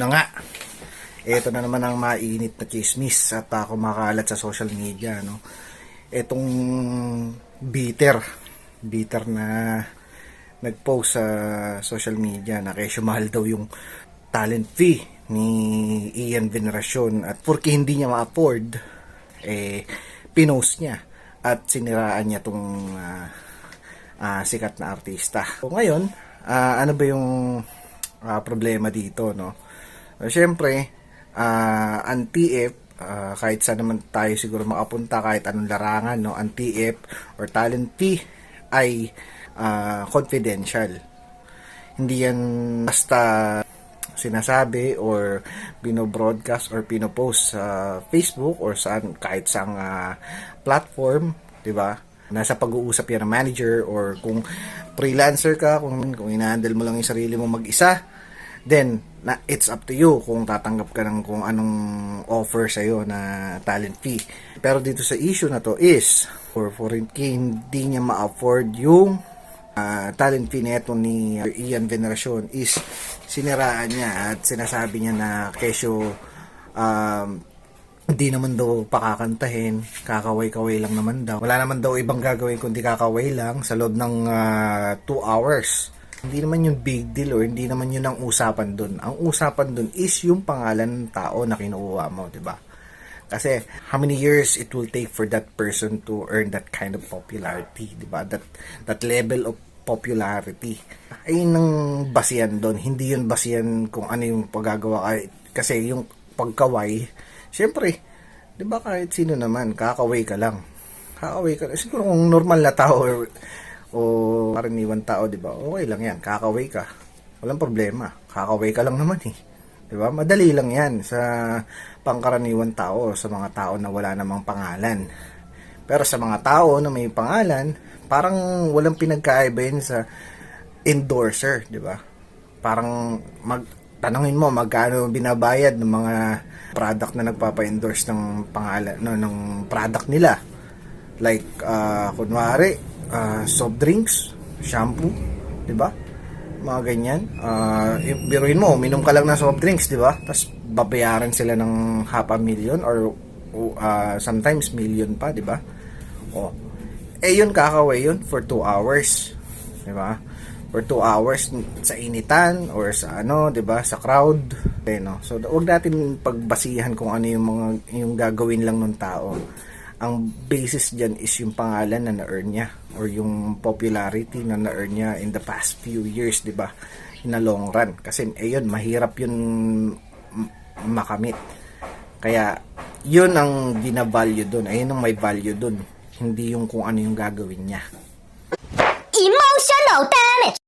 Na nga. Ito na naman ang mainit na chismis at uh, kumakalat sa social media. No? Itong bitter. Bitter na nag-post sa social media na kesyo mahal daw yung talent fee ni Ian Veneracion at porque hindi niya ma-afford eh pinost niya at siniraan niya tong ah, ah, sikat na artista. So ngayon, ah, ano ba yung ah, problema dito, no? Siyempre, ah, ang TF, ah, kahit saan naman tayo siguro makapunta, kahit anong larangan, no? Ang TF or talent fee ay ah, confidential. Hindi yan basta sinasabi or bino-broadcast or pino-post sa Facebook or saan kahit saang ah, platform, 'di ba? Nasa pag-uusap yan ng manager or kung freelancer ka, kung kung ina-handle mo lang yung sarili mo mag-isa, then na it's up to you kung tatanggap ka ng kung anong offer sa na talent fee. Pero dito sa issue na to is for for hindi niya ma-afford yung ah, talent fee neto ni Ian Veneracion is siniraan niya at sinasabi niya na kesyo um, hindi naman daw pakakantahin, kakaway-kaway lang naman daw. Wala naman daw ibang gagawin kundi kakaway lang sa loob ng 2 hours. Hindi naman yung big deal or hindi naman yun ang usapan dun. Ang usapan dun is yung pangalan ng tao na kinuha mo, di ba? Kasi how many years it will take for that person to earn that kind of popularity, di ba? That that level of popularity. Ayun ang basihan doon. Hindi yun basihan kung ano yung paggagawa. Ay- Kasi yung pagkaway, syempre, di ba kahit sino naman, kakaway ka lang. Kakaway ka. Siguro kung normal na tao or, o karaniwan tao, di ba? Okay lang yan. Kakaway ka. Walang problema. Kakaway ka lang naman eh. Di ba? Madali lang yan sa pangkaraniwan tao, sa mga tao na wala namang pangalan. Pero sa mga tao na may pangalan, parang walang pinagkaiba yun sa endorser, di ba? Parang mag tanungin mo magkano binabayad ng mga product na nagpapa-endorse ng pangalan no, ng product nila. Like ah, kunwari, ah, soft drinks, shampoo, di ba? Mga ganyan. I- biruin mo, minom ka lang ng soft drinks, di ba? Tapos babayaran sila ng half a million or ah, sometimes million pa, di ba? Oh. Eh yun kakaway yun for 2 hours. 'Di ba? For 2 hours sa initan or sa ano, 'di ba, sa crowd. Eh, no? So wag natin pagbasihan kung ano yung mga yung gagawin lang ng tao. Ang basis diyan is yung pangalan na na-earn niya or yung popularity na na-earn niya in the past few years, 'di ba? In a long run kasi eh yun, mahirap yun makamit. Kaya, yun ang binavalue doon. Ayun ang may value doon. Hindi yung kung ano yung gagawin niya. Emotional damage!